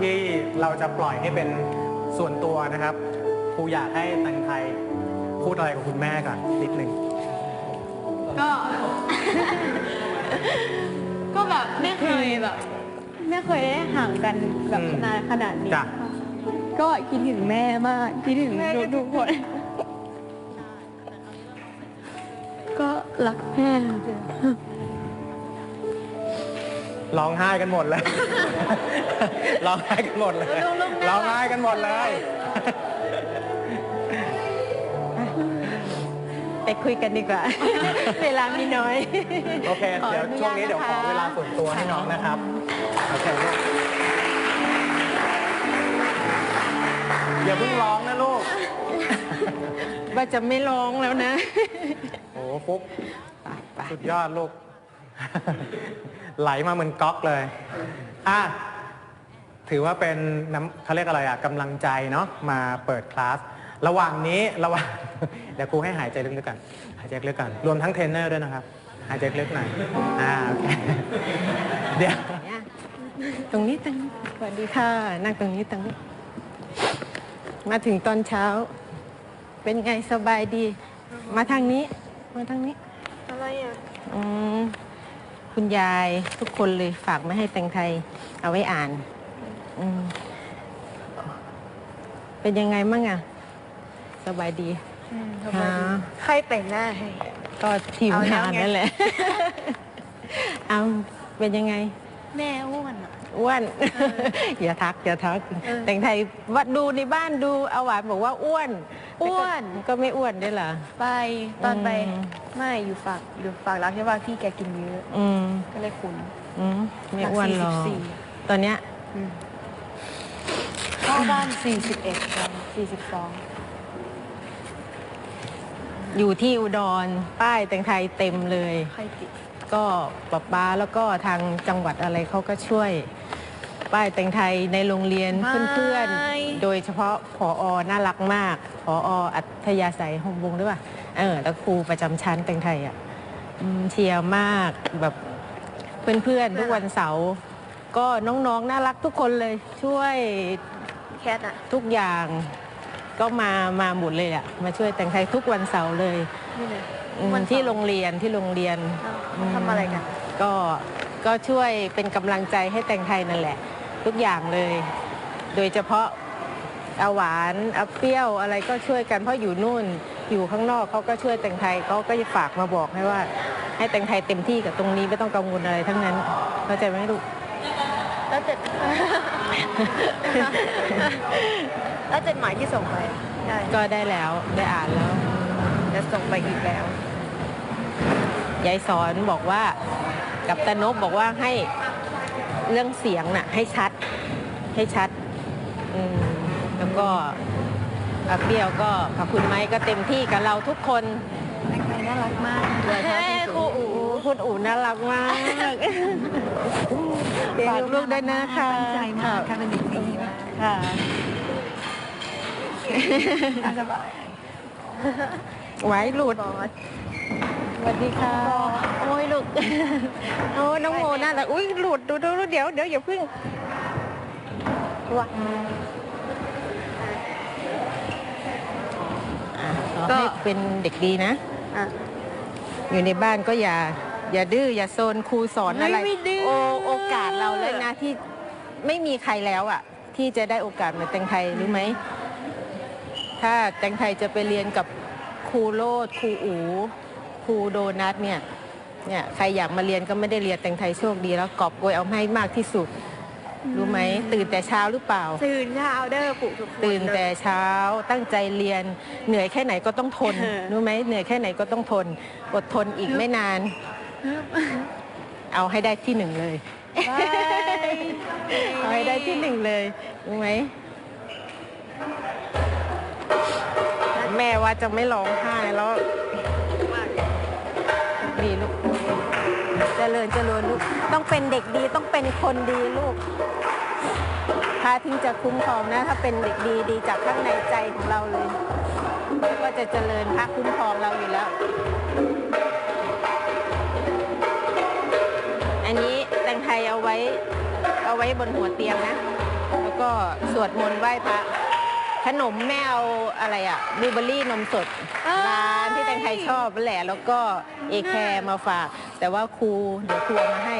ที่เราจะปล่อยให้เป็นส่วนตัวนะครับครูอยากให้แตงไทยพูดอะไรกับคุณแม่ก่อนนิดหนึ่งก็ ก็แบบไม่เคยแบบ ไม่เคยได้ห่างกันแบบนานขนาดนี้ จ้ะก็คิดถึงแม่มากคิดถึงทุกๆคน ก็รักแม่ร้ องไห้กันหมดเลย ร้องไห้กันหมดเลย ร้องไห้กันหมดเลย ไปคุยกันดีกว่า เวลามีน้อย โอเค เดี๋ยวช่วงนี้เดี๋ยวขอเวลาส่วนตัวให้น้องนะครับ โอเคลูกอย่าเพิ่งร้องนะลูก ว่าจะไม่ร้องแล้วนะ โอ้ฟุกไปไปสุดยอดลูก ไหลมาเหมือนก๊อกเลย อะ ถือว่าเป็นน้ำเขาเรียกอะไรอะกำลังใจเนาะมาเปิดคลาส ระหว่างนี้ระหว่างเดี๋ยวครูให้หายใจลึกๆกันหายใจลึกๆกันรวมทั้งเทรนเนอร์ด้วยนะครับ หายใจลึกหน่อยอ่าโอเคเดี๋ยวเนี่ยตรงนี้ตรงนี้สวัสดีค่ะ นั่งตรงนี้ตรงนี้มาถึงตอนเช้า เป็นไงสบายดี มาทางนี้ มาทางนี้ อะไรอะ อืม คุณยายทุกคนเลยฝากมาให้แตงไทยเอาไว้อ่านอืมเป็นยังไงมั่งอะสบายดีฮะใครแต่งหน้าให้ ก็ทีมเอาแล้วงานไง นั่นแหละ เอาเป็นยังไง แม่อ้วนอะ อ้วน อย่าทักอย่าทักเออแต่งไทยวัดดูในบ้านดูเอาหวานบอกว่าอ้วนอ้วนแต่ก็ก็ไม่อ้วนด้วยเหรอไปตอนไปอืมไม่อยู่ฝากอยู่ฝากรักใช่ป่ะพี่แกกินเยอะอืมก็เลยขุนอืมไม่อ้วนหรอกหนักสี่สิบสี่ตอนเนี้ยเข้าบ้าน41กัน42อยู่ที่อุดรป้ายแต่งไทยเต็มเลยใครติดก็ป๊าป๊าแล้วก็ทางจังหวัดอะไรเขาก็ช่วย ป้ายแต่งไทยในโรงเรียนเพื่อนๆ โดยเฉพาะผออน่ารักมากผออัธยาศัยหงวงด้วยป่ะเออแล้วครูประจำชั้นแต่งไทยอะอืมเชียร์มากแบบเพื่อนๆ ทุกวันเสาร์ก็น้องๆ น่ารักทุกคนเลยช่วย แคทอะทุกอย่างก็มามาหมดเลยอะมาช่วยแต่งไทยทุกวันเสาร์เลยนี่เลยอืมวันเสาร์ที่โรงเรียนที่โรงเรียน อ้าวทำอะไรกัน ก็ก็ช่วยเป็นกำลังใจให้แต่งไทยนั่นแหละ ทุกอย่างเลย โดยเฉพาะเอาหวานเอาเปรี้ยวอะไรก็ช่วยกันเพราะอยู่นู่นอยู่ข้างนอกเขาก็ช่วยแต่งไทยเขาก็จะฝากมาบอกให้ว่า ให้แต่งไทยเต็มที่กับตรงนี้ไม่ต้องกังวลอะไรทั้งนั้นเข้าใจไหมลูกแล้วเจ็ดแล้วเจ็ดหมายที่ส่งไปได้ก็ได้แล้วได้อ่านแล้วจะส่งไปอีกแล้วยายสอนบอกว่ากับตานบบอกว่าให้ เรื่องเสียงน่ะให้ชัดให้ชัดอืมแล้วก็อาเปรี้ยวก็กับคุณไม้ก็เต็มที่กับเราทุกคนแต่งไทยน่ารักมากเฮ้ครูอูคุณอูน่ารักมากฝากลูกด้วยนะคะตั้งใจมากค่ะเป็นเด็กดีมากค่ะสบายไว้หลุดบอ สสวัสดีค่ะโอ้ยลูกโอ้ยน้องโมน่ารักอุ้ยหลุดดูดูดูเดี๋ยวเดี๋ยวอย่าเพึ่งว่าอะขอให้เป็นเด็กดีนะอะอยู่ในบ้านก็อย่า อย่าดื้ออย่าโซนครูสอนอะไรไม่ไม่ดื้อโอโอกาสเราเลยนะที่ไม่มีใครแล้วอะ ที่จะได้โอกาสเหมือนแตงไทยรู้ไหม ถ้าแตงไทยจะไปเรียนกับครูโลดครูอูค รูโดนัทเนี่ยเนี่ยใครอยากมาเรียนก็ไม่ได้เรียนแตงไทยโชคดีแล้วกอบโกยเอาให้มากที่สุด รู้ไหมตื่นแต่เช้าหรือเปล่า ตื่นเช้าเด้อปลุกทุกคนตื่นแต่เช้าตั้งใจเรียนเหนื่อยแค่ไหนก็ต้องทนเออรู้ไหมเหนื่อยแค่ไหนก็ต้องทน อดทนอีกไม่นาน เอาให้ได้ที่หนึ่งเลยบายเอาให้ได้ที่หนึ่งเลยรู้ไหมแม่ว่าจะไม่ร้องไห้แล้ว ริญเจริญลูก ต้องเป็นเด็กดีต้องเป็นคนดีลูกพระถึงจะคุ้มครองนะ ถ้าเป็นเด็กดีดีจากข้างในใจของเราเลยก็จะเจริญพระคุ้มครองเราอยู่แล้ว อันนี้แตงไทยเอาไว้เอาไว้บนหัวเตียงนะ แล้วก็สวดมนต์ไหว้พระ ขนมแม่เอาอะไรอะบลูเบอร์รี่นมสดร้านที่แตงไทยชอบนั่นแหละ แล้วก็เอแคร์มาฝาก แต่ว่าครูเดี๋ยวครูเอามาให้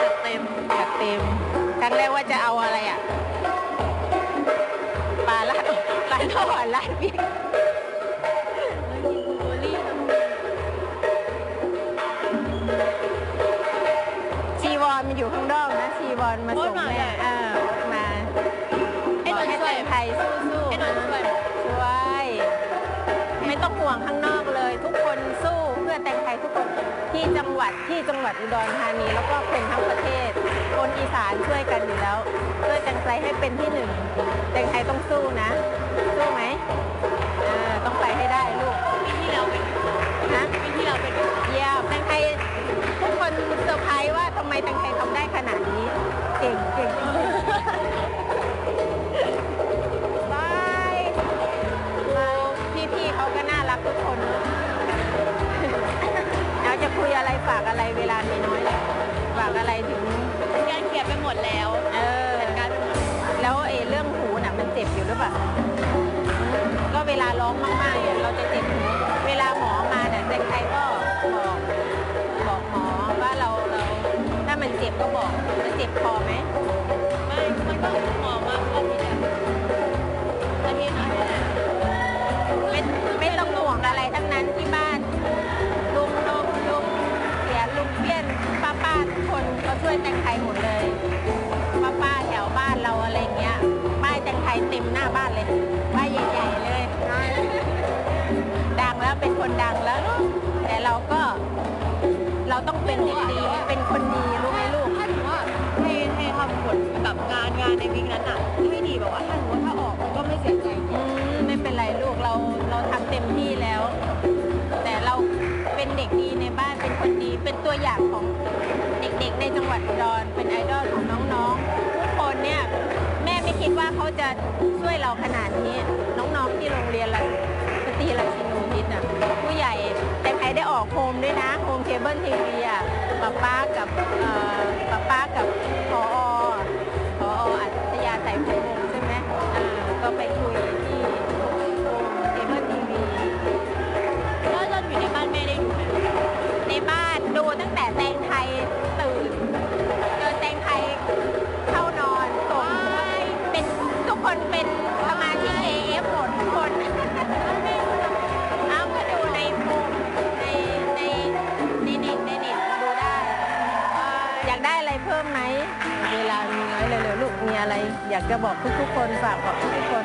จัดเต็มจัดเต็มครั้งแรกว่าจะเอาอะไรอะปลาลาดปลาทอดลาดพริก ที่จังหวัดที่จังหวัดอุดรธานีแล้วก็คนทั้งประเทศ คนอีสานช่วยกันอยู่แล้วช่วยแตงไทยให้เป็นที่หนึ่งแตงไทยต้องสู้นะ สู้ไหมเออต้องไปให้ได้ลูกปีที่แล้วเป็นนะปีที่แล้วเป็นเยี่ยมแตงไทยทุกคนเซอร์ไพรส์ว่าทำไมแตงไทยทำได้ขนาดนี้เก่งเก่งบายพี่พี่ๆเขาก็น่ารักทุกคนากอะไรเวลามีน้อยเลยฝากอะไรถึงงานเขียนไปหมดแล้วเออจัดการไปหมดแล้วไอ้เรื่องหูน่ะมันเจ็บอยู่หรือเปล่าก็เวลาร้องมากๆเนี่ยเราจะเจ็บหูเวลาหมอมาเนี่ยเด็กไทยก็บอกบอกหมอว่าเราเราถ้ามันเจ็บก็บอกจะเจ็บคอไหมไม่ เป็นคนดังแล้ว แต่เราก็เราต้องเป็นเด็กดีเป็นคนดีรู้ไหมลูกถ้าถือว่าให้ให้ทำผลแบบงานงานในวิกนั้นอะไม่ดีแบบว่าถ้าถือว่าถ้าออกมันก็ไม่เสียใจอืมไม่เป็นไรลูกเราเราทำเต็มที่แล้ว แต่เราเป็นเด็กดีในบ้านเป็นคนดี เป็นตัวอย่างของเด็กๆ ในจังหวัดอุดรเป็นไอดอลของน้องๆทุกคนเนี่ยแม่ไม่คิดว่าเขาจะช่วยเราขนาดนี้น้องๆที่โรงเรียนละสตรีรา น่ะผู้ใหญ่แต่ใครได้ออกโฮมด้วยนะโฮมเคเบิลทีวีอะป๊าป้ากับเอ่อป้าป้ากับ อะไร อยากจะบอกทุกๆคนฝากบอกทุกๆคน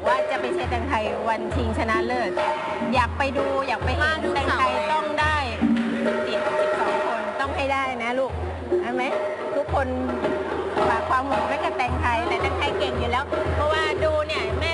บอกว่าจะไปเชียร์แตงไทยวันชิงชนะเลิศ อยากไปดูอยากไปเห็นแตงไทยต้องได้ติด12 คนต้องให้ได้นะลูกใช่ไหมทุกคนฝากความหวังไว้กับแตงไทยแต่แตงไทยเก่งอยู่แล้ว เพราะว่าดูเนี่ยแม่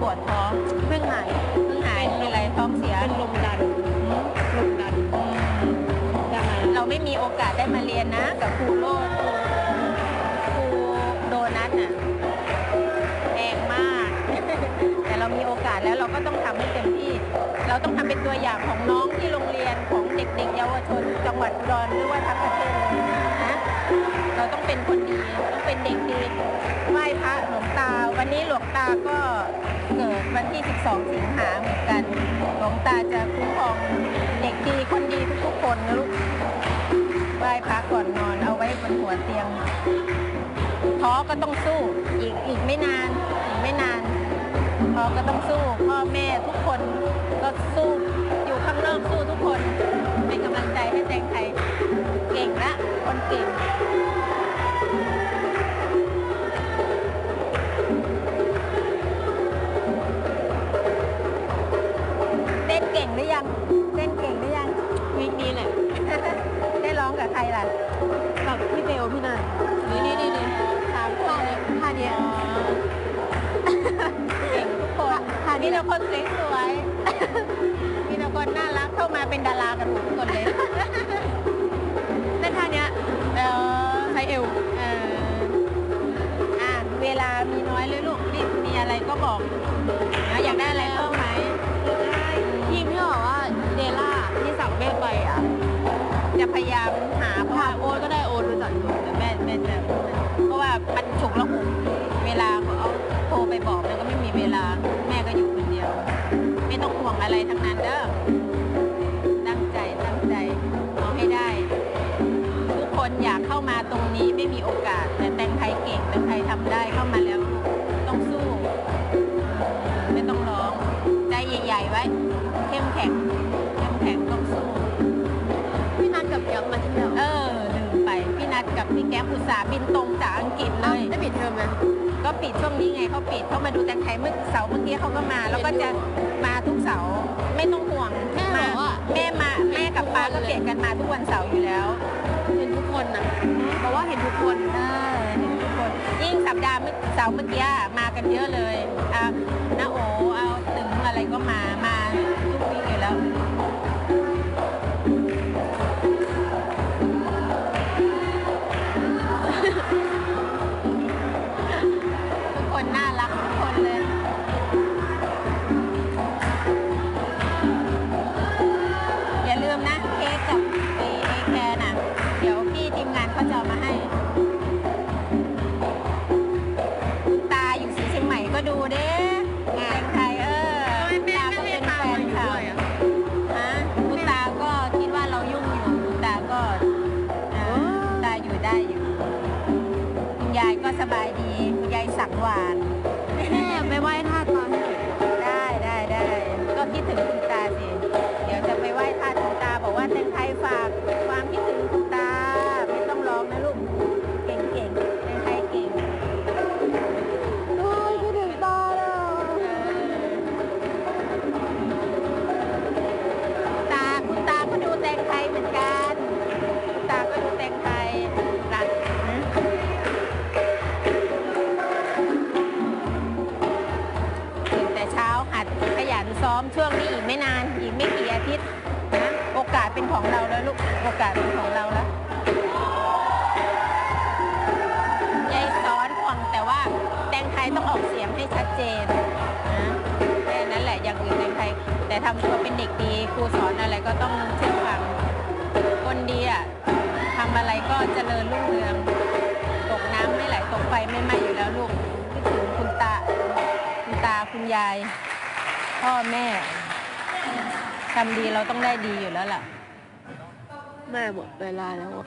ปวดท้องเพิ่งหายเพิ่งหายเป็นอะไรท้องเสียเป็นลมดันลมดันอืมดังไงไม่มีโอกาสได้มาเรียนนะ กับครูโลดครูครูโดนัทน่ะแพงมาก แต่เรามีโอกาสแล้วเราก็ต้องทำให้เต็มที่ เราต้องทำเป็นตัวอย่างของน้องที่โรงเรียนของเด็กๆเยาวชน จังหวัดอุดรหรือว่าทั้งประเทศเลยนะ เราต้องเป็นคนดีต้องเป็นเด็กดีไหว้พระหลวงตา วันนี้หลวงตาก็เกิดวันที่ 12 สิงหาเหมือนกัน หลวงตาจะคุ้มครองเด็กดีคนดีทุกๆคนนะลูกไหว้พระก่อนนอนเอาไว้บนหัวเตียงท้อก็ต้องสู้อีกอีกไม่นานอีกไม่นานท้อก็ต้องสู้พ่อแม่ทุกคนก็สู้อยู่ข้างนอกสู้ทุกคนเป็นกำลังใจให้แตงไทยเก่งละคนเก่ง ทั้งนั้นเด้อ กับพี่แก๊ปอุตสาห์บินตรงจากอังกฤษเลเอ้ายได้ปิดเทอมไหม ก็ปิดช่วงนี้ไงเขาปิดเขามาดูแตงไทยเมื่อเสาร์เมื่อกี้เขาก็มา แล้วก็จะมาทุกเสาร์ไม่ต้องห่วงแม่บอกว่าแม่มาแม่กับป้าก็เปลี่ยนกันมาทุกวันเสาร์อยู่แล้วเห็นทุกคนนะบอกว่าเห็นทุกคนเออเห็นทุกคนยิ่งสัปดาห์เมื่อเสาร์เมื่อกี้มากันเยอะเลยอะน้าโอเอาถึงอะไรก็มามาทุกวีคอยู่แล้ว อมช่วงนี้อีกไม่นาน อีกไม่กี่อาทิตย์นะโอกาสเป็นของเราแล้วลูกโอกาสเป็นของเราแล้วยายสอนห่วงแต่ว่าแตงไทยต้องออกเสียงให้ชัดเจนนะแค่นั้นแหละอย่างอื่นแตงไทย แต่ทำตัวเป็นเด็กดีครูสอนอะไรก็ต้องเชื่อฟังคนดีอะทำอะไรก็เจริญรุ่งเรืองตกน้ำไม่ไหลตกไฟไม่ไหม้อยู่แล้วลูกคิดถึงคุณตาคุณตาคุณยาย พ่อแม่ทำดีเราต้องได้ดีอยู่แล้วล่ะ แม่หมดเวลาแล้วอะ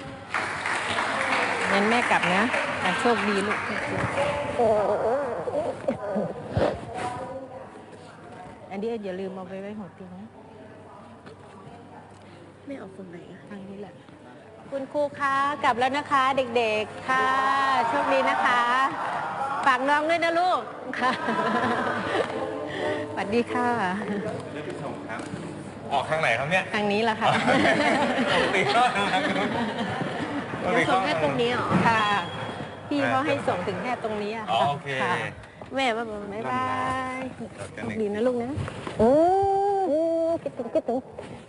งั้นแม่กลับนะอะโชคดีลูก อันนี้อย่าลืมเอาไปไว้หัวเตียงนะ แม่เอาคนไหนอะทางนี้แหละ คุณครูคะกลับแล้วนะคะ เด็กๆ ค่ะ โชคดีนะคะ ฝากน้องด้วยนะลูกค่ะส วัสดีค่ะ เลือกไปส่งครับ ออกทางไหนครับเนี่ยทางนี้แหละค่ะปกติก็ทางนู้นปกเดี๋ติยวส่งแค่ตรงนี้เหรอค่ะ พี่เขาให้ส่งถึงแค่ตรงนี้อะอ๋อค่ะโอเคค่ะแม่ว่าบ๊ายบาย เดี๋ยวจะโชหคนึ่งดีนะลูกนะแม่บอกลูกแข็งแรงนิดนึง